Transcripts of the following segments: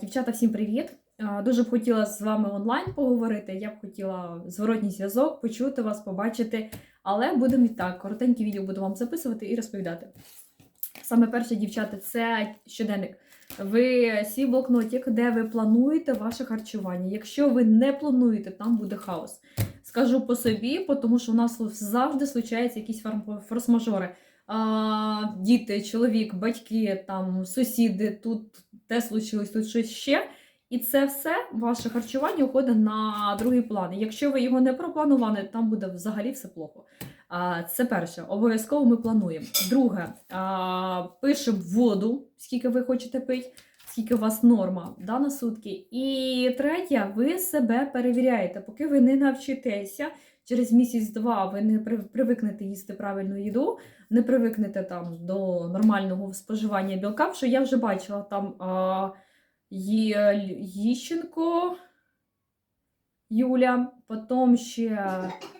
Дівчата, всім привіт! Дуже б хотіла з вами онлайн поговорити. Я б хотіла зворотній зв'язок, почути вас, побачити. Але будемо і так, коротеньке відео буду вам записувати і розповідати. Саме перше, дівчата, це щоденник. Ви свій блокнотик, де ви плануєте ваше харчування. Якщо ви не плануєте, там буде хаос. Скажу по собі, тому що у нас завжди случаються якісь форс-мажори. Діти, чоловік, батьки, там, сусіди, тут те случилось, тут щось ще. І це все ваше харчування уходить на другий план. Якщо ви його не пропланували, там буде взагалі все плохо. Це перше, обов'язково ми плануємо. Друге, пишемо воду, скільки ви хочете пити, скільки у вас норма да, на сутки. І третє, ви себе перевіряєте, поки ви не навчитеся. Через місяць-два ви не привикнете їсти правильну їду, не привикнете там до нормального споживання білка, що я вже бачила там а, Є- Їщенко, Юля, потім ще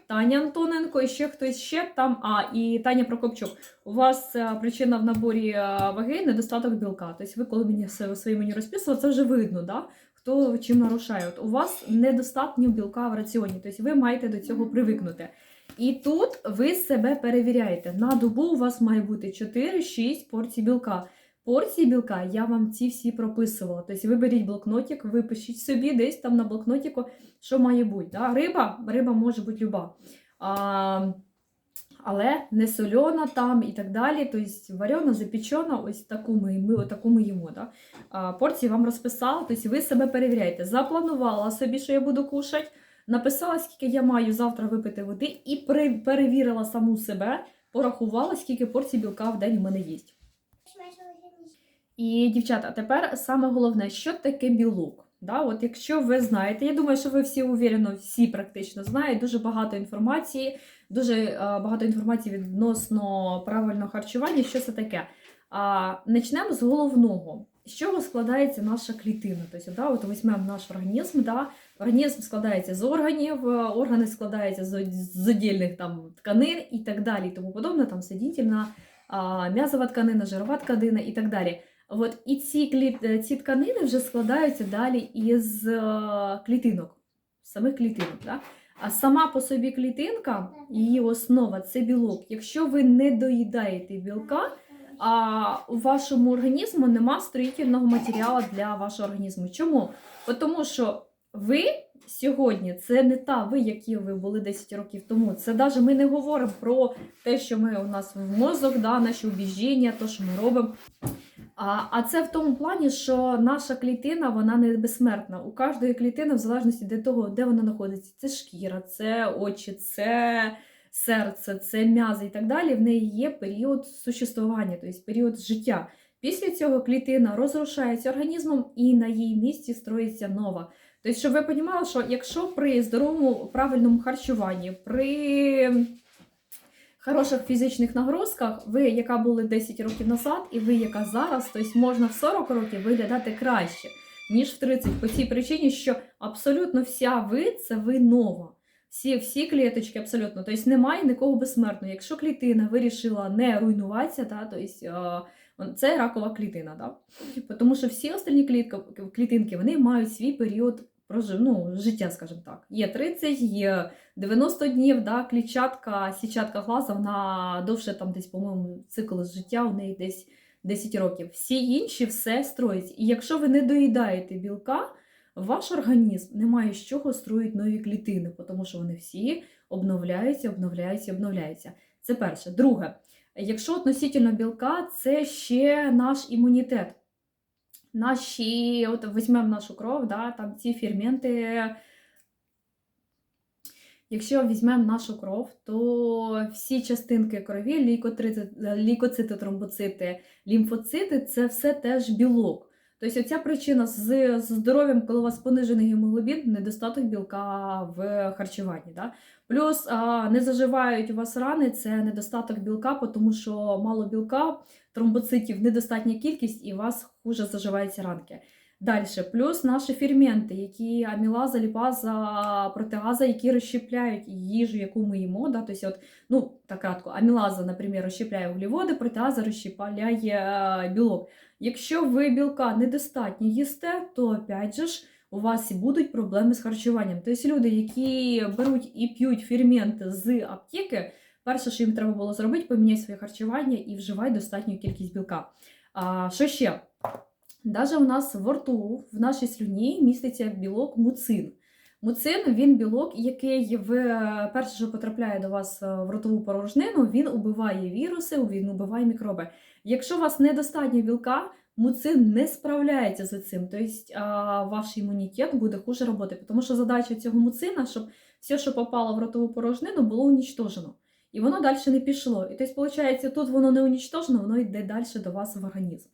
Таня Антоненко і ще хтось ще там, а і Таня Прокопчук. У вас е, причина в наборі е, ваги недостаток білка. Тобто ви, коли мені все своє мені розписували, це вже видно, да? Хто чим нарушає. От у вас недостатньо білка в раціоні, тобто ви маєте до цього привикнути. І тут ви себе перевіряєте. На добу у вас має бути 4-6 порцій білка. Порції білка я вам ці всі прописувала. Тобто ви беріть блокнотик, випишіть собі десь там на блокнотику, що має бути. Да? Риба, риба може бути люба. А, але не сольона там і так далі. Тобто варена, запечена, ось таку ми, ми таку ми їмо. Да? А, порції вам розписала, тобто ви себе перевіряєте. Запланувала собі, що я буду кушати, написала, скільки я маю завтра випити води, і пере- перевірила саму себе, порахувала, скільки порцій білка в день у мене є. І, дівчата, тепер саме головне, що таке білок. Да, от якщо ви знаєте, я думаю, що ви всі уверено, всі практично знають, дуже багато інформації, дуже е, багато інформації відносно правильного харчування, що це таке. А, Начнемо з головного. З чого складається наша клітина? Тобто, да, от візьмемо наш організм. Да, організм складається з органів, е, органи складаються з, з отдільних там тканин і так далі, тому подобне, там сидітельна, м'язова тканина, жирова тканина і так далі. От, і ці, е, ці тканини вже складаються далі із е, клітинок, самих клітинок. Да? А сама по собі клітинка, її основа це білок. Якщо ви не доїдаєте білка, а у вашому організму нема строїтельного матеріалу для вашого організму. Чому? Тому що ви сьогодні це не та ви, які ви були 10 років тому. Це навіть ми не говоримо про те, що ми у нас в мозок, да, наші убіжіння, то, що ми робимо. А, а це в тому плані, що наша клітина вона не безсмертна. У кожної клітини, в залежності від того, де вона знаходиться, це шкіра, це очі, це серце, це м'язи і так далі. В неї є період существування, тобто період життя. Після цього клітина розрушається організмом і на її місці строїться нова. Тобто, щоб ви розуміли, що якщо при здоровому правильному харчуванні, при хороших фізичних нагрузках, ви, яка були 10 років назад, і ви, яка зараз, тобто можна в 40 років виглядати краще, ніж в 30. По цій причині, що абсолютно вся ви це ви нова. Всі, всі клеточки абсолютно. Тобто немає нікого безсмертного. Якщо клітина вирішила не руйнуватися, да, тобто, е, це ракова клітина. Да? Тому що всі остальні клітка, клітинки вони мають свій період прожив, ну, життя, скажімо так. Є 30, є 90 днів, да, клітчатка, січатка глаза, вона довше там десь, по-моєму, цикл життя у неї десь 10 років. Всі інші все строїться. І якщо ви не доїдаєте білка, ваш організм не має з чого строїть нові клітини, тому що вони всі обновляються, обновляються, обновляються. Це перше. Друге, якщо относительно білка, це ще наш імунітет. Наші, от візьмемо нашу кров, да, там ці ферменти. Якщо візьмемо нашу кров, то всі частинки крові, лейкоцити, лейкоцити, тромбоцити, лімфоцити це все теж білок. Тобто ця причина з здоров'ям, коли у вас понижений гемоглобін, недостаток білка в харчуванні. Да? Плюс не заживають у вас рани, це недостаток білка, тому що мало білка, тромбоцитів недостатня кількість і у вас хуже заживаються ранки. Далі, плюс наші ферменти, які амілаза, ліпаза, протеаза, які розщепляють їжу, яку ми їмо. Да? Тобто, от, ну, так кратко, амілаза, наприклад, розщепляє вуглеводи, протеаза розщепляє е, білок. Якщо ви білка недостатньо їсте, то опять же ж у вас будуть проблеми з харчуванням. Тобто люди, які беруть і п'ють ферменти з аптеки, перше, що їм треба було зробити, поміняти своє харчування і вживати достатню кількість білка. А що ще? Даже у нас в рту, в нашій слюні міститься білок муцин. Муцин він білок, який в перше, що потрапляє до вас е, в ротову порожнину, він убиває віруси, він убиває мікроби. Якщо у вас недостатньо білка, муцин не справляється з цим. Тобто ваш імунітет буде хуже роботи. Тому що задача цього муцина, щоб все, що попало в ротову порожнину, було унічтожено. І воно далі не пішло. І тобто, виходить, тут воно не унічтожено, воно йде далі до вас в організм.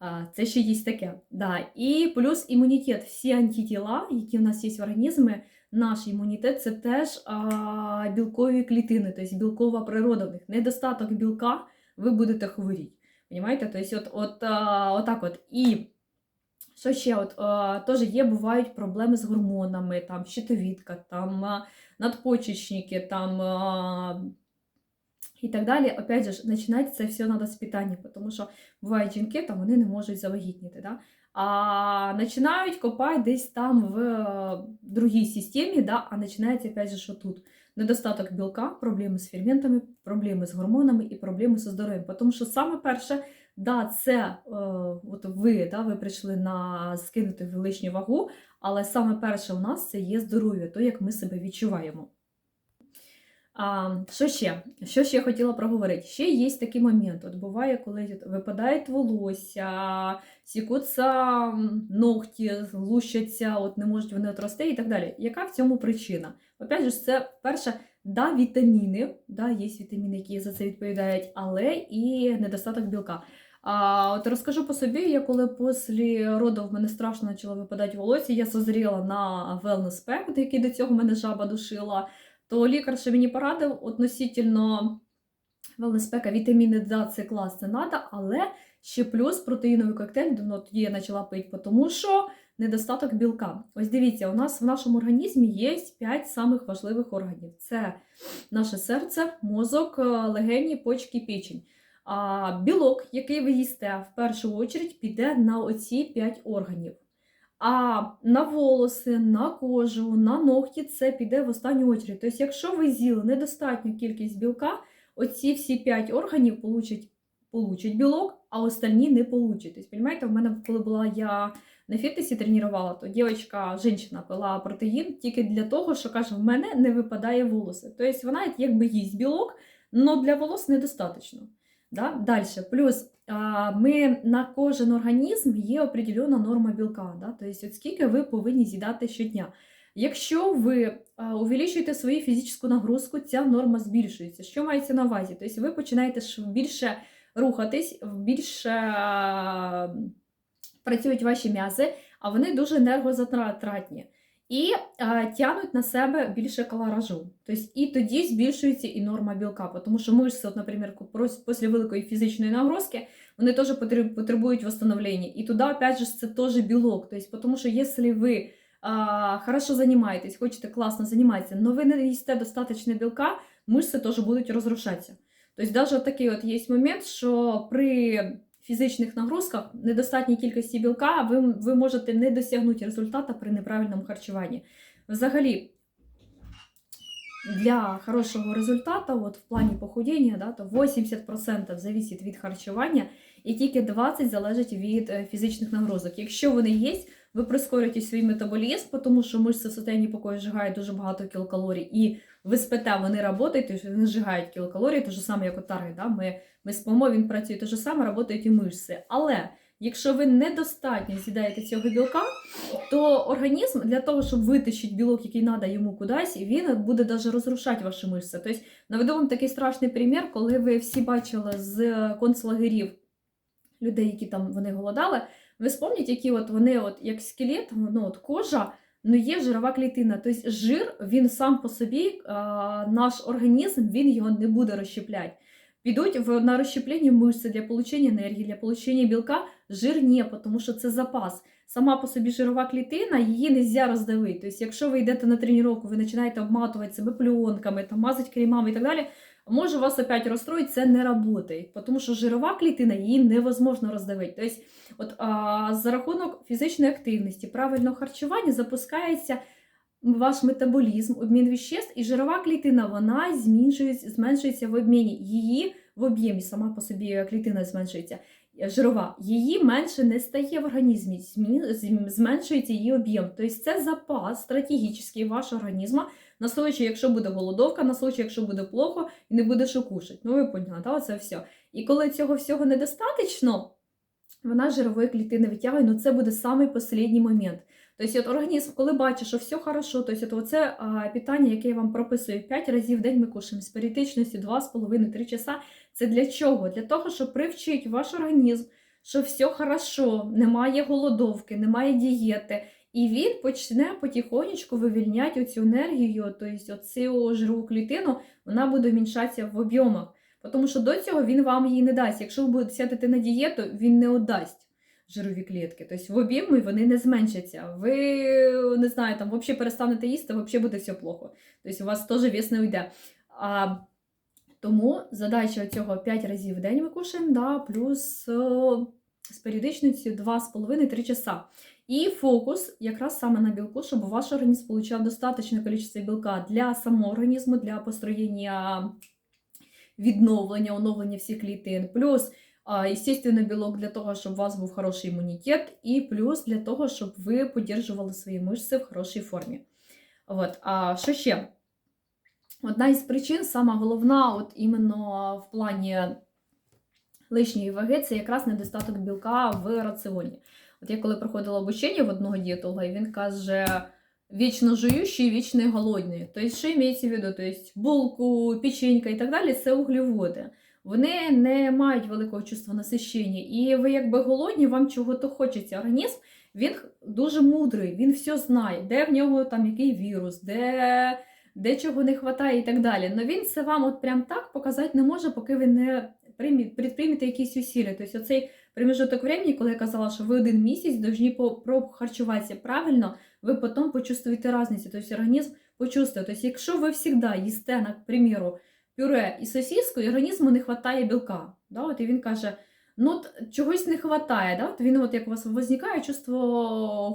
А, Це ще є таке. Да. І плюс імунітет. Всі антитіла, які в нас є в організмі, наш імунітет це теж а, білкові клітини, тобто білкова природа в них. Недостаток білка, ви будете хворіти. Понимаєте? Тобто, от, от, отак от. І що ще? От, теж є, бувають проблеми з гормонами, там щитовідка, там надпочечники, там. І так далі, опять же, починати це все треба з питання, тому що бувають жінки, там вони не можуть завагітніти. Да? А починають копати десь там в е, другій системі, да? а починається опять же, що тут недостаток білка, проблеми з ферментами, проблеми з гормонами і проблеми зі здоров'ям. Тому що саме перше, да, це е, от ви, да, ви прийшли на скинути лишню вагу, але саме перше у нас це є здоров'я, то як ми себе відчуваємо. А, Що ще? Що ще хотіла проговорити? Ще є такий момент. От буває, коли випадає волосся, сікуться ногті, лущаться, от не можуть вони отрости і так далі. Яка в цьому причина? Опять же, це перше, да, вітаміни, да, є вітаміни, які за це відповідають, але і недостаток білка. А от розкажу по собі, я коли після роду в мене страшно почало випадати волосся, я созріла на wellness pack, який до цього мене жаба душила то лікар ще мені порадив относительно велнеспека, вітаміни D, це клас, це треба, але ще плюс протеїновий коктейль, ну, тоді я почала пити, тому що недостаток білка. Ось дивіться, у нас в нашому організмі є 5 самих важливих органів: це наше серце, мозок, легені, почки, печень. А білок, який ви їсте, в першу чергу піде на оці 5 органів. А на волоси, на кожу, на ногті це піде в останню очередь. Тобто, якщо ви з'їли недостатню кількість білка, оці всі 5 органів получать білок, а остальні не получать. Тобто, розумієте, в мене, коли була я на фітнесі тренувала, то дівчинка, жінка пила протеїн тільки для того, що каже, в мене не випадає волоси. Тобто вона якби їсть білок, але для волос недостатньо. Да? Далі, плюс ми на кожен організм є определена норма білка. Да? Тобто, от скільки ви повинні з'їдати щодня. Якщо ви увеличуєте свою фізичну нагрузку, ця норма збільшується. Що мається на увазі? Тобто ви починаєте більше рухатись, більше працюють ваші м'язи, а вони дуже енергозатратні і а, тягнуть на себе більше калоражу. Тобто, і тоді збільшується і норма білка, тому що мишці, от, наприклад, після великої фізичної нагрузки, вони теж потребують восстановлення. І туди, опять же, це теж білок. Тобто, тому що якщо ви а, хорошо займаєтесь, хочете класно займатися, але ви не їсте достатньо білка, мишці теж будуть розрушатися. Тобто, навіть такий от є момент, що при фізичних нагрузках, недостатній кількості білка, ви ви можете не досягнути результату при неправильному харчуванні. Взагалі, для хорошого результату, от в плані похудіння, да, то 80% залежить від харчування, і тільки 20% залежить від е, фізичних нагрузок. Якщо вони є, ви прискорюєте свій метаболізм, тому що мишці в состоянні покою зжигають дуже багато кілокалорій, і ви спите, вони тобто вони зжигають кілокалорії, те ж саме, як отари. Да? Ми, ми спимо, він працює те ж саме, працюють і мишці. Але якщо ви недостатньо з'їдаєте цього білка, то організм для того, щоб витащити білок, який треба йому кудись, він буде навіть розрушати ваші мишці. Тобто, наведу вам такий страшний примір, коли ви всі бачили з концлагерів людей, які там вони голодали. Ви спомніть, які от вони, от як скелет, ну от кожа, ну є жирова клітина. Тобто жир, він сам по собі, наш організм, він його не буде розщепляти. Підуть в, на розщеплення мишці для отримання енергії, для отримання білка, жир ні, тому що це запас. Сама по собі жирова клітина, її не можна роздавити. Тобто, якщо ви йдете на тренування, ви починаєте обматувати себе пленками, там, мазати кремами і так далі, може вас опять розстроїть, це не працює, тому що жирова клітина її невозможно роздавити. Тобто, от, а, за рахунок фізичної активності, правильного харчування запускається ваш метаболізм, обмін веществ, і жирова клітина вона зменшується, зменшується в обміні. Її в об'ємі сама по собі клітина зменшується. Жирова, її менше не стає в організмі, зменшується її об'єм. Тобто це запас стратегічний вашого організму на случай, якщо буде голодовка, на случай, якщо буде плохо і не буде що кушати. Ну, ви поняли, да? це все. І коли цього всього недостатньо, вона жирової клітини витягує, ну це буде самий останній момент. Тобто, от організм, коли бачить, що все хорошо, тобто, оце а, питання, яке я вам прописую 5 разів в день ми кушаємо з періодичністю 2,5-3 часа. Це для чого? Для того, щоб привчити ваш організм, що все хорошо, немає голодовки, немає дієти. І він почне потихонечку вивільняти цю енергію, тобто оцю жирову клітину, вона буде вміншатися в об'ємах. Тому що до цього він вам її не дасть. Якщо ви будете сядете на дієту, він не отдасть жирові клітки. Тобто в об'ємі вони не зменшаться. Ви не знаю, там взагалі перестанете їсти, взагалі буде все плохо. Тобто у вас теж вес не уйде. А, тому задача цього 5 разів в день ми кушаємо, да, плюс о, з періодичністю 2,5-3 часа. І фокус якраз саме на білку, щоб ваш організм отримав достатньо кількість білка для самого організму, для построєння відновлення, оновлення всіх клітин. Плюс, естественно, білок для того, щоб у вас був хороший імунітет, і плюс для того, щоб ви підтримували свої мишці в хорошій формі. От. А що ще? Одна із причин, сама головна, от іменно в плані лишньої ваги, це якраз недостаток білка в раціоні. От я коли проходила обучення в одного дієтолога, і він каже, вічно жуючий, вічно голодний. Тобто, що імеється в виду? Тобто, булку, печенька і так далі це углеводи. Вони не мають великого чувства насищення. І ви, якби голодні, вам чого-то хочеться. Організм він дуже мудрий, він все знає, де в нього там який вірус, де, де чого не вистачає і так далі. Но він це вам от прям так показати не може, поки ви не предприймете якісь усилля. Тобто, оцей проміжуток времени, коли я казала, що ви один місяць повинні прохарчуватися правильно, ви потім почувствуєте різницю. Тобто організм почувствує. Тобто, якщо ви завжди їсте, на приміру, пюре і сосиску, організму не вистачає білка. Да? От, і він каже, ну от чогось не вистачає. Да? От він, от, як у вас виникає чувство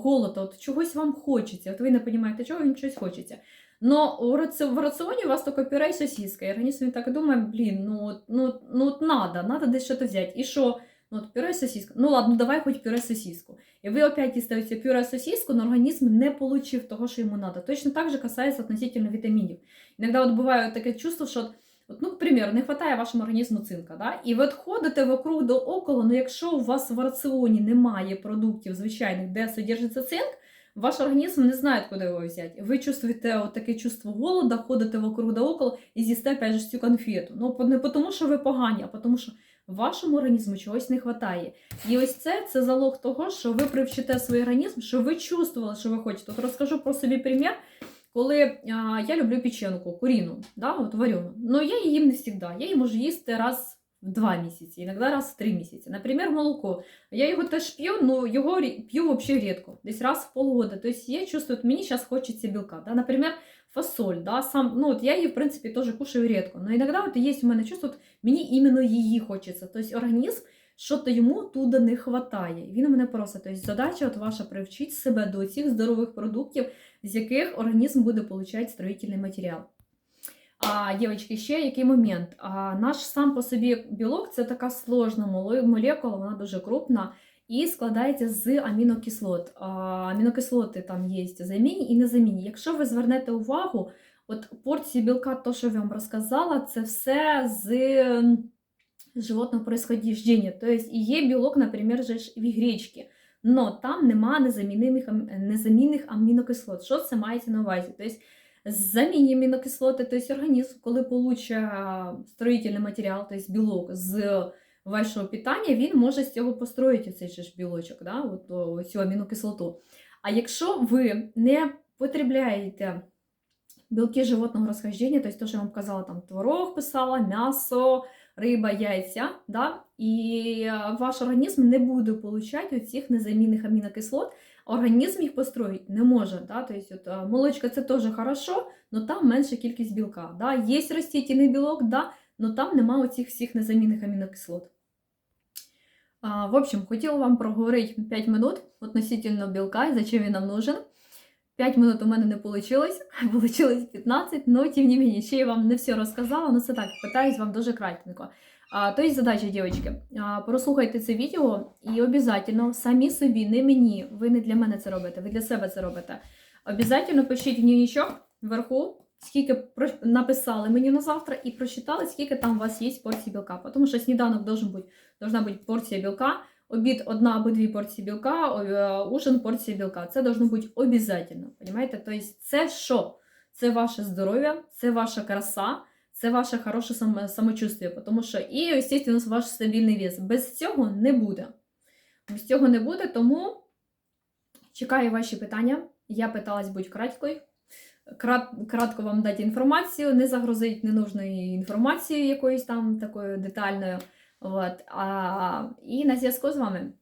голоду, от чогось вам хочеться, от ви не розумієте, чого він щось хочеться. Но в раціоні у вас тільки пюре і сосиска. І організм він так думає, блін, ну, ну, ну от надо, надо десь щось взяти. І що? Ну, от пюре і сосиска. Ну ладно, давай хоч пюре сосиску. І ви опять їсте пюре сосиску, но організм не получив того, що йому надо. Точно так же касається относительно вітамінів. Іноді от буває таке чувство, що от, ну, к не вистачає вашому організму цинка, да? і ви от ходите вокруг до около, ну якщо у вас в раціоні немає продуктів звичайних, де содержиться цинк, ваш організм не знає, куди його взяти. Ви чувствуєте от таке чувство голода, ходите вокруг да около і з'їсте опять же цю конфету. Ну, не тому, що ви погані, а тому, що вашому організму чогось не вистачає. І ось це, це залог того, що ви привчите свій організм, що ви чувствували, що ви хочете. От розкажу про собі примір. Коли а, я люблю печенку, куріну, да, от варену, але я її не завжди. Я її можу їсти раз в два місяці, іноді раз в три місяці. Наприклад, молоко. Я його теж п'ю, але його п'ю взагалі рідко, десь раз в полгода. Тобто я чувствую, от мені зараз хочеться білка. Да? Наприклад, фасоль, да, сам, ну, от я її, в принципі, теж кушаю рідко. Но іноді от є у мене чувство, мені іменно її хочеться. Тобто організм що-то йому туди не вистачає. Він мене просить. Тобто задача от ваша привчити себе до цих здорових продуктів, з яких організм буде отримати строїтельний матеріал. А, дівчатки, ще який момент. А, наш сам по собі білок це така сложна молекула, вона дуже крупна і складається з амінокислот. А, амінокислоти там є замінні і незамінні. Якщо ви звернете увагу, от порції білка, то, що я вам розказала, це все з животного происхождения. Тобто є білок, наприклад, в гречці. Но там нема незамінних, незамінних амінокислот. Що це мається на увазі? Тобто замінні амінокислоти, тобто організм, коли получає строїтельний матеріал, тобто білок з вашого питання, він може з цього построїти цей ж білочок, да? от, цю амінокислоту. А якщо ви не потребляєте білки животного розхождення, тобто те, що я вам казала, там творог писала, м'ясо, риба, яйця, да? і ваш організм не буде получати цих незамінних амінокислот, організм їх построїть не може. Да? Тобто, от, е, молочка це теж хорошо, але там менша кількість білка. Да? Є ростительний білок, да? але там нема оцих всіх незамінних амінокислот. А, в общем, хотіла вам проговорити 5 минут относительно білка і зачем він нам нужен. 5 минут у мене не вийшло, вийшло 15, но тем не менее, ще я вам не все розказала, але це так, питаюсь вам дуже кратенько. То есть задача, а, прослухайте це відео і обов'язково самі собі, не мені, ви не для мене це робите, ви для себе це робите. Обязательно пишіть в дневничок вверху, скільки написали мені на завтра, і прочитали, скільки там у вас є порцій білка. Тому що сніданок должен бути, должна бути порція білка, обід одна або дві порції білка, е, ужин порція білка. Це должно бути обов'язково. Понимаєте? Тобто це що? Це ваше здоров'я, це ваша краса, це ваше хороше само- самочувствие. Тому що і, звісно, ваш стабільний вес. Без цього не буде. Без цього не буде, тому чекаю ваші питання. Я питалась бути краткою. Крат, кратко вам дати інформацію, не загрузити ненужною інформацією якоюсь там такою детальною. От. А, і на зв'язку з вами.